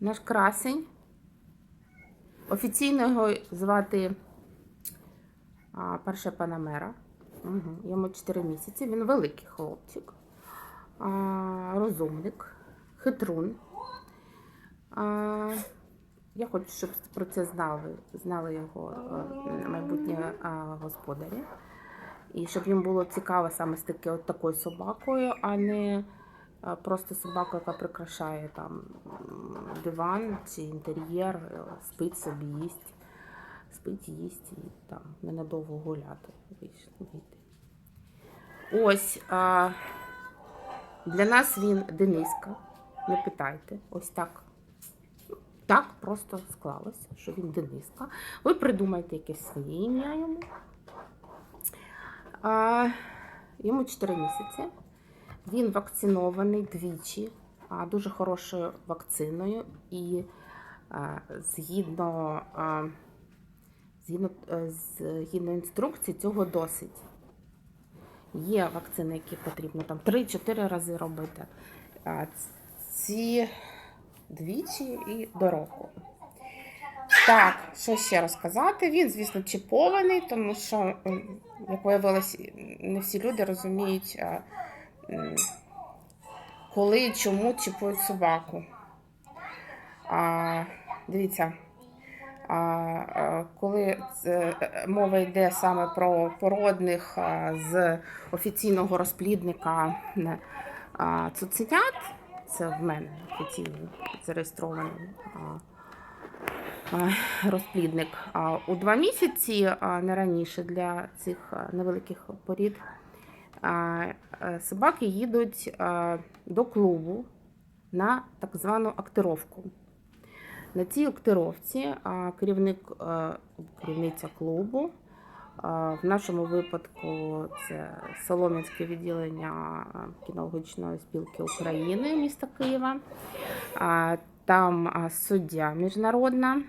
наш красень. Офіційно його звати а, перша панамера. Угу. Йому 4 місяці. Він великий хлопчик, а, розумник, хитрун. А, я хочу, щоб про це знали, знали його е, майбутні а, господарі. І щоб їм було цікаво саме з таки, от такою собакою, а не просто собака, яка прикрашає там диван чи інтер'єр, е, спить собі, їсть, спить, їсть і там ненадовго гуляти. Ось а, для нас він Дениска. Не питайте, ось так. Так просто склалося, що він Дениска. Ви придумайте якесь своє ім'я йому. А, йому 4 місяці. Він вакцинований двічі, дуже хорошою вакциною. І згідно, згідно, е, згідно інструкції, цього досить. Є вакцини, які потрібно там 3-4 рази робити. Ці двічі і до року. Так, що ще розказати? Він, звісно, чіпований, тому що, як виявилось, не всі люди розуміють, коли і чому чіпують собаку. А, дивіться, а, а, коли е, мова йде саме про породних з офіційного розплідника цуценят, це в мене офіційно зареєстрований. Розплідник. У два місяці, а не раніше для цих невеликих порід, е, собаки їдуть а, до клубу на так звану актировку. На цій актировці керівник, а, керівниця клубу, в нашому випадку це Солом'янське відділення кінологічної спілки України міста Києва. Там суддя міжнародна,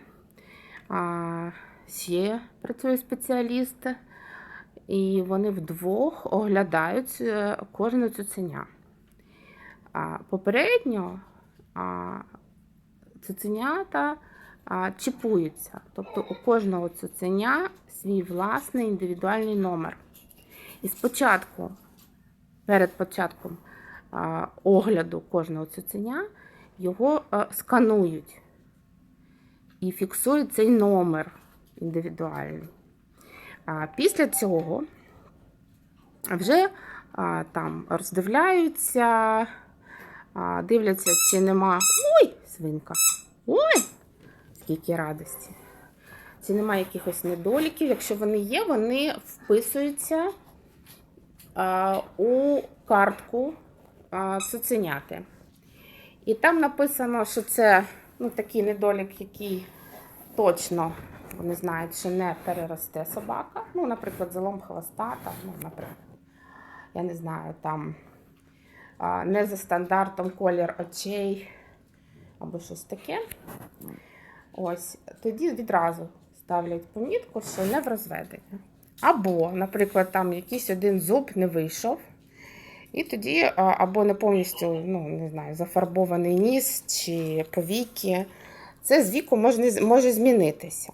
ще працює спеціаліст, і вони вдвох оглядають е, кожне цуценя. Попередньо цуценята чіпуються, тобто у кожного цуценя свій власний індивідуальний номер. І спочатку, перед початком огляду кожного цуценя, його а, сканують і фіксують цей номер індивідуальний. Після цього вже там роздивляються, дивляться, чи нема. Ой, свинка! Ой! Скільки радості! Чи немає якихось недоліків. Якщо вони є, вони вписуються у картку цуценяти. І там написано, що це ну, такий недолік, який точно вони знають, що не переросте собака. Ну, наприклад, залом хвоста, там, ну, наприклад, я не знаю, там не за стандартом колір очей або щось таке. Ось, тоді відразу ставлять помітку, що не в розведення. Або, наприклад, там якийсь один зуб не вийшов. І тоді або не повністю ну, не знаю, зафарбований ніс чи повіки. Це з віку може, може змінитися.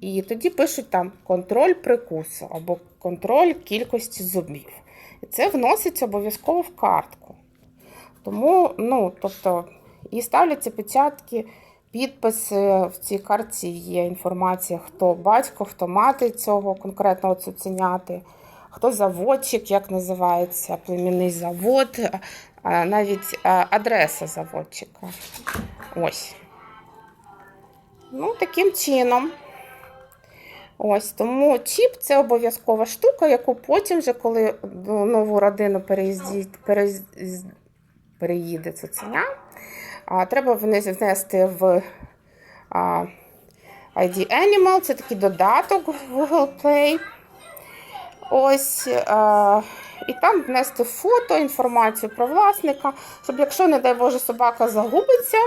І тоді пишуть там контроль прикусу або контроль кількості зубів. І це вноситься обов'язково в картку. Тому, ну, тобто, і ставляться печатки, підписи. В цій картці є інформація, хто батько, хто мати цього конкретного цуценяти, хто заводчик, як називається, племінний завод, навіть адреса заводчика. Ось. Ну, таким чином. Ось тому чіп це обов'язкова штука, яку потім, вже, коли до нову родину переїздить, переїзд, переїде цуценя, а, треба внести в а, ID Animal, це такий додаток в Google Play. Ось, а, і там внести фото, інформацію про власника, щоб якщо, не дай Боже, собака загубиться,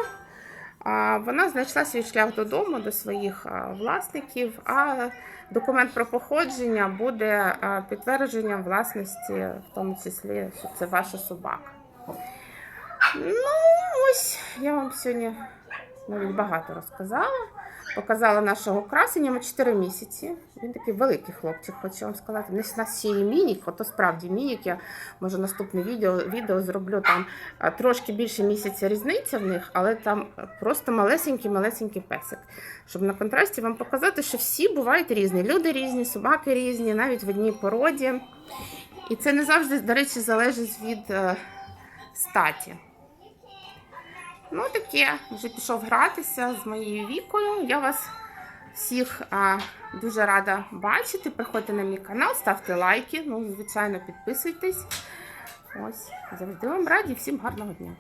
вона знайшла свій шлях додому, до своїх власників, а документ про походження буде підтвердженням власності, в тому числі, що це ваша собака. Ну, ось я вам сьогодні навіть багато розказала. Показала нашого красення йому 4 місяці. Він такий великий хлопчик, хочу вам сказати. У нас ще є мінік, ото справді мінік. Я може наступне відео, відео зроблю там трошки більше місяця різниця в них, але там просто малесенький, малесенький песик. Щоб на контрасті вам показати, що всі бувають різні. Люди різні, собаки різні, навіть в одній породі. І це не завжди, до речі, залежить від е, статі. Ну, таке, вже пішов гратися з моєю вікою. Я вас всіх а, дуже рада бачити. Приходьте на мій канал, ставте лайки. Ну, звичайно, підписуйтесь. Ось, завжди вам раді, всім гарного дня.